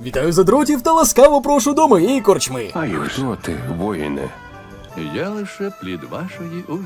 Вітаю задротів та ласкаво прошу до моєї корчми. А хто ти, воїне? Я лише плід вашої уяви.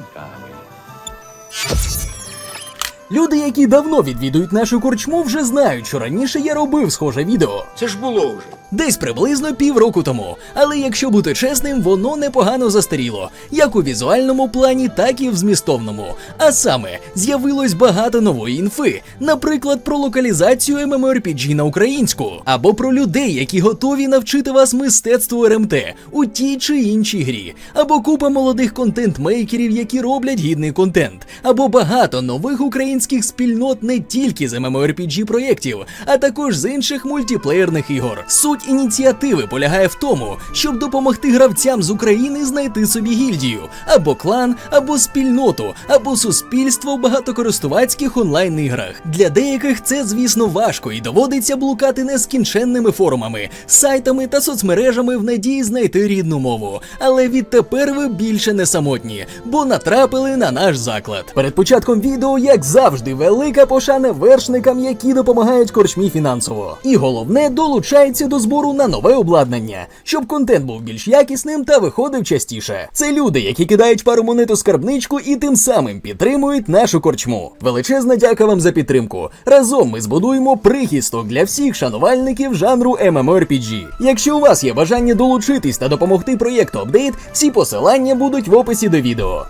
Люди, які давно відвідують нашу корчму, вже знають, що раніше я робив схоже відео. Це ж було вже. Десь приблизно півроку тому. Але якщо бути чесним, воно непогано застаріло, як у візуальному плані, так і в змістовному. А саме з'явилось багато нової інфи, наприклад, про локалізацію MMORPG на українську, або про людей, які готові навчити вас мистецтву РМТ у тій чи іншій грі, або купа молодих контент-мейкерів, які роблять гідний контент, або багато нових українських спільнот не тільки з MMORPG проєктів, а також з інших мультиплеєрних ігор. Суть ініціативи полягає в тому, щоб допомогти гравцям з України знайти собі гільдію, або клан, або спільноту, або суспільство в багатокористувацьких онлайн-іграх. Для деяких це, звісно, важко і доводиться блукати нескінченними форумами, сайтами та соцмережами в надії знайти рідну мову. Але відтепер ви більше не самотні, бо натрапили на наш заклад. Перед початком відео, як завжди, велика пошана вершникам, які допомагають корчмі фінансово. І головне, долучаються до збору на нове обладнання, щоб контент був більш якісним та виходив частіше. Це люди, які кидають пару монет у скарбничку і тим самим підтримують нашу корчму. Величезна дяка вам за підтримку. Разом ми збудуємо прихисток для всіх шанувальників жанру MMORPG. Якщо у вас є бажання долучитись та допомогти проєкту апдейт, всі посилання будуть в описі до відео.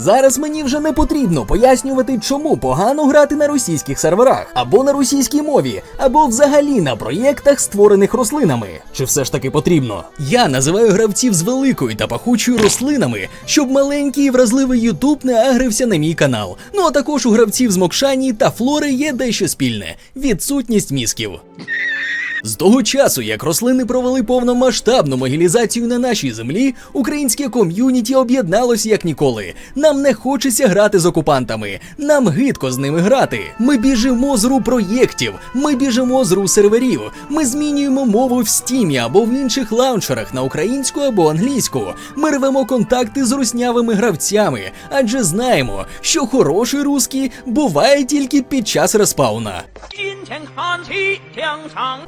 Зараз мені вже не потрібно пояснювати, чому погано грати на російських серверах, або на російській мові, або взагалі на проєктах, створених рослинами. Чи все ж таки потрібно? Я називаю гравців з великою та пахучою рослинами, щоб маленький і вразливий Ютуб не агрився на мій канал. Ну а також у гравців з Мокшані та Флори є дещо спільне відсутність мізків. З того часу, як рослини провели повномасштабну могилізацію на нашій землі, українське ком'юніті об'єдналося як ніколи. Нам не хочеться грати з окупантами, нам гидко з ними грати. Ми біжимо з ру проєктів, ми біжимо з ру серверів, ми змінюємо мову в стімі або в інших лаунчерах на українську або англійську. Ми рвемо контакти з руснявими гравцями, адже знаємо, що хороший русський буває тільки під час респауна.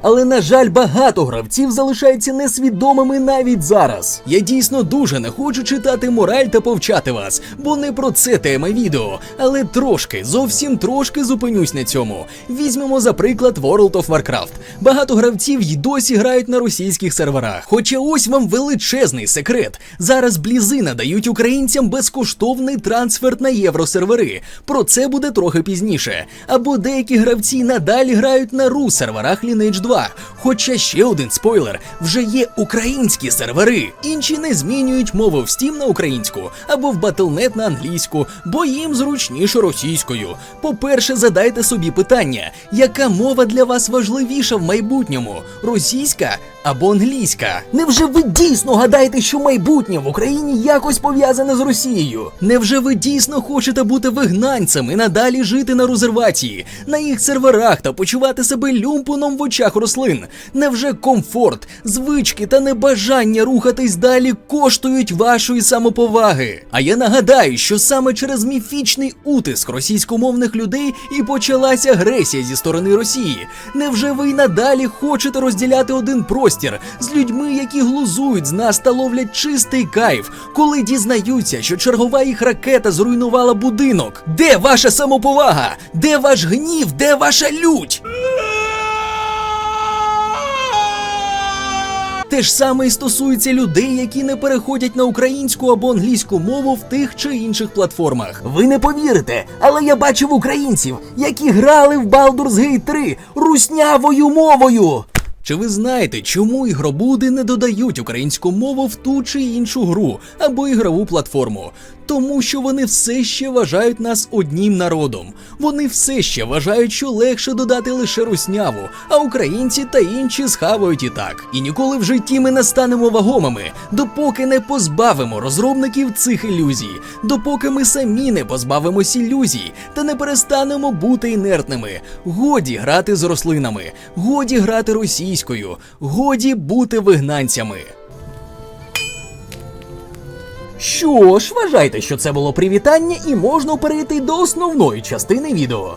Але на жаль, багато гравців залишаються несвідомими навіть зараз. Я дійсно дуже не хочу читати мораль та повчати вас, бо не про це тема відео. Але трошки, зовсім трошки зупинюсь на цьому. Візьмемо, за приклад, World of Warcraft. Багато гравців й досі грають на російських серверах. Хоча ось вам величезний секрет. Зараз блізи надають українцям безкоштовний трансфер на євросервери. Про це буде трохи пізніше. Або деякі гравці надають надалі грають на ру серверах Lineage 2. Хоча ще один спойлер: вже є українські сервери. Інші не змінюють мову в Steam на українську або в Battle.net на англійську, бо їм зручніше російською. По-перше, задайте собі питання, яка мова для вас важливіша в майбутньому: російська або англійська? Невже ви дійсно гадаєте, що майбутнє в Україні якось пов'язане з Росією? Невже ви дійсно хочете бути вигнанцем і надалі жити на резервації, на їх серверах та почувати себе люмпуном в очах рослин? Невже комфорт, звички та небажання рухатись далі коштують вашої самоповаги? А я нагадаю, що саме через міфічний утиск російськомовних людей і почалася агресія зі сторони Росії. Невже ви й надалі хочете розділяти один простір з людьми, які глузують з нас та ловлять чистий кайф, коли дізнаються, що чергова їх ракета зруйнувала будинок? Де ваша самоповага? Де ваш гнів? Де ваша лють? Те ж саме і стосується людей, які не переходять на українську або англійську мову в тих чи інших платформах. Ви не повірите, але я бачив українців, які грали в Baldur's Gate 3 руснявою мовою. Чи ви знаєте, чому ігробуди не додають українську мову в ту чи іншу гру або ігрову платформу? Тому що вони все ще вважають нас однім народом. Вони все ще вважають, що легше додати лише русняву, а українці та інші схавають і так. І ніколи в житті ми не станемо вагомими, допоки не позбавимо розробників цих ілюзій, допоки ми самі не позбавимось ілюзій та не перестанемо бути інертними. Годі грати з рослинами, годі грати російською, годі бути вигнанцями. Що ж, вважайте, що це було привітання, і можна перейти до основної частини відео.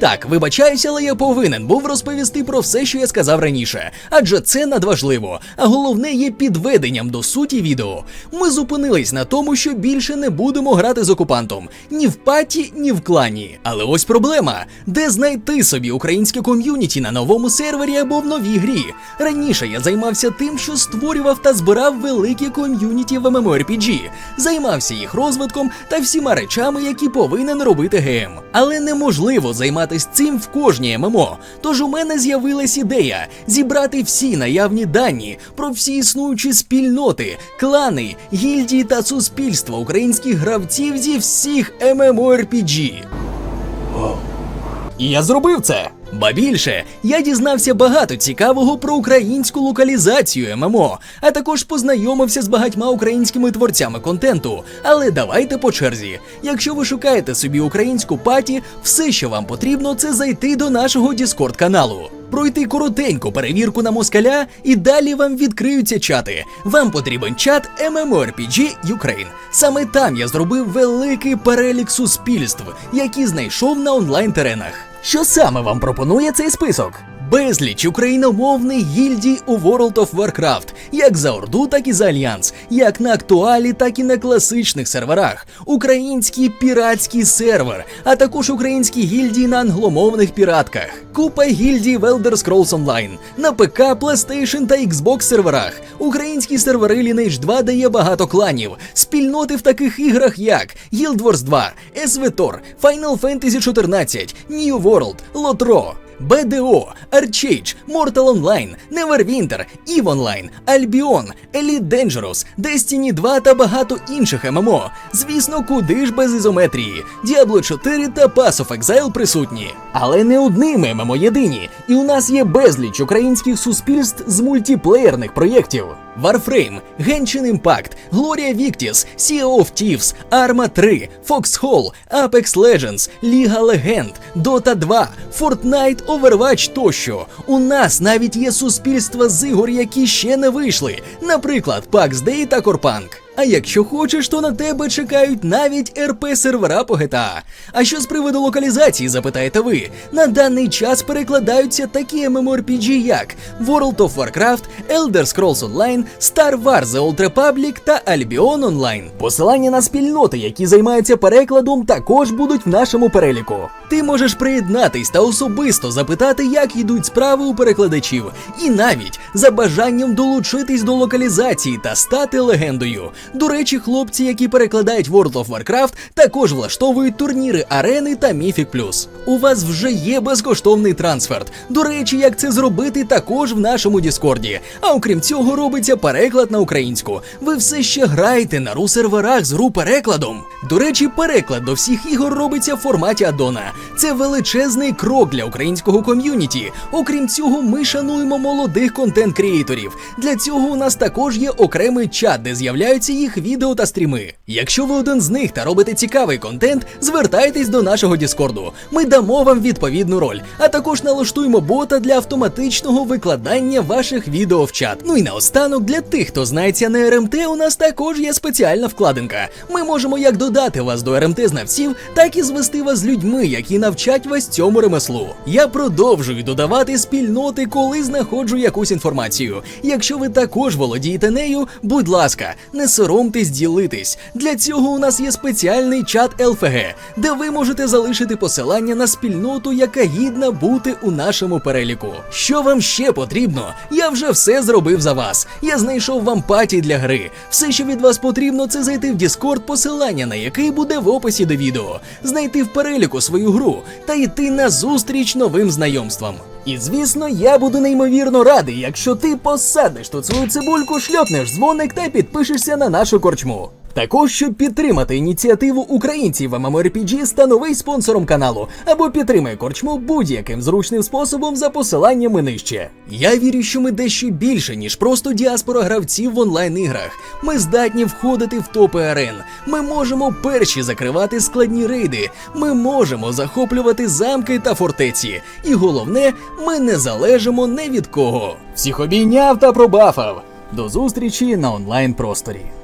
Так, вибачаюся, але я повинен був розповісти про все, що я сказав раніше, адже це надважливо. А головне є підведенням до суті відео. Ми зупинились на тому, що більше не будемо грати з окупантом ні в паті, ні в клані. Але ось проблема: де знайти собі українське ком'юніті на новому сервері або в новій грі. Раніше я займався тим, що створював та збирав великі ком'юніті в MMORPG, займався їх розвитком та всіма речами, які повинен робити ГМ. Але неможливо займатися цим в кожній ММО. Тож у мене з'явилась ідея зібрати всі наявні дані про всі існуючі спільноти, клани, гільдії та суспільства українських гравців зі всіх MMORPG. І я зробив це. Ба більше, я дізнався багато цікавого про українську локалізацію ММО, а також познайомився з багатьма українськими творцями контенту. Але давайте по черзі. Якщо ви шукаєте собі українську паті, все, що вам потрібно, це зайти до нашого Діскорд каналу. Пройти коротеньку перевірку на москаля, і далі вам відкриються чати. Вам потрібен чат MMORPG Ukraine. Саме там я зробив великий перелік суспільств, які знайшов на онлайн-теренах. Що саме вам пропонує цей список? Безліч україномовних гільдій у World of Warcraft, як за Орду, так і за Альянс, як на актуалі, так і на класичних серверах, український піратський сервер, а також українські гільдії на англомовних піратках, купа гільдій в Elder Scrolls Online, на ПК, PlayStation та Xbox серверах. Українські сервери Lineage 2 дає багато кланів, спільноти в таких іграх, як Guild Wars 2, SVTOR, Final Fantasy 14, New World, Lotro. BDO, Archage, Mortal Online, Neverwinter, EVE Online, Albion, Elite Dangerous, Destiny 2 та багато інших ММО. Звісно, куди ж без ізометрії. Diablo 4 та Pass of Exile присутні. Але не одними ММО єдині. І у нас є безліч українських суспільств з мультиплеєрних проєктів. Warframe, Genshin Impact, Gloria Victis, Sea of Thieves, Arma 3, Foxhole, Apex Legends, Ліга Легенд, Dota 2, Fortnite, Overwatch тощо. У нас навіть є суспільства з ігор, які ще не вийшли, наприклад, PAX Day та Корпанк. А якщо хочеш, то на тебе чекають навіть РП сервера по GTA. А що з приводу локалізації, запитаєте ви? На даний час перекладаються такі MMORPG, як World of Warcraft, Elder Scrolls Online, Star Wars The Old Republic та Albion Online. Посилання на спільноти, які займаються перекладом, також будуть в нашому переліку. Ти можеш приєднатись та особисто запитати, як йдуть справи у перекладачів, і навіть за бажанням долучитись до локалізації та стати легендою. До речі, хлопці, які перекладають World of Warcraft, також влаштовують турніри арени та Mythic Plus. У вас вже є безкоштовний трансферт. До речі, як це зробити, також в нашому Діскорді. А окрім цього, робиться переклад на українську. Ви все ще граєте на ру серверах з ру перекладом. До речі, переклад до всіх ігор робиться в форматі аддона. Це величезний крок для українського ком'юніті. Окрім цього, ми шануємо молодих контент-крієторів. Для цього у нас також є окремий чат, де з'являються їх відео та стріми. Якщо ви один з них та робите цікавий контент, звертайтесь до нашого Діскорду. Ми дамо вам відповідну роль, а також налаштуємо бота для автоматичного викладання ваших відео в чат. Ну і наостанок, для тих, хто знається на РМТ, у нас також є спеціальна вкладинка. Ми можемо як додати вас до РМТ знавців, так і звести вас з людьми, які навчать вас цьому ремеслу. Я продовжую додавати спільноти, коли знаходжу якусь інформацію. Якщо ви також володієте нею, будь ласка, не соромтесь ділитись. Для цього у нас є спеціальний чат ЛФГ, де ви можете залишити посилання на спільноту, яка гідна бути у нашому переліку. Що вам ще потрібно? Я вже все зробив за вас. Я знайшов вам паті для гри. Все, що від вас потрібно, це зайти в Discord, посилання на який буде в описі до відео, знайти в переліку свою гру та йти на зустріч новим знайомствам. І звісно, я буду неймовірно радий, якщо ти посадиш тут свою цибульку, шльопнеш дзвоник та підпишешся на нашу корчму. Також, щоб підтримати ініціативу українців в MMORPG, становий спонсором каналу або підтримай корчму будь-яким зручним способом за посиланнями нижче. Я вірю, що ми дещо більше, ніж просто діаспора гравців в онлайн-іграх. Ми здатні входити в топи арен. Ми можемо перші закривати складні рейди. Ми можемо захоплювати замки та фортеці. І головне, ми не залежимо не від кого. Всіх обійняв та пробафав. До зустрічі на онлайн просторі.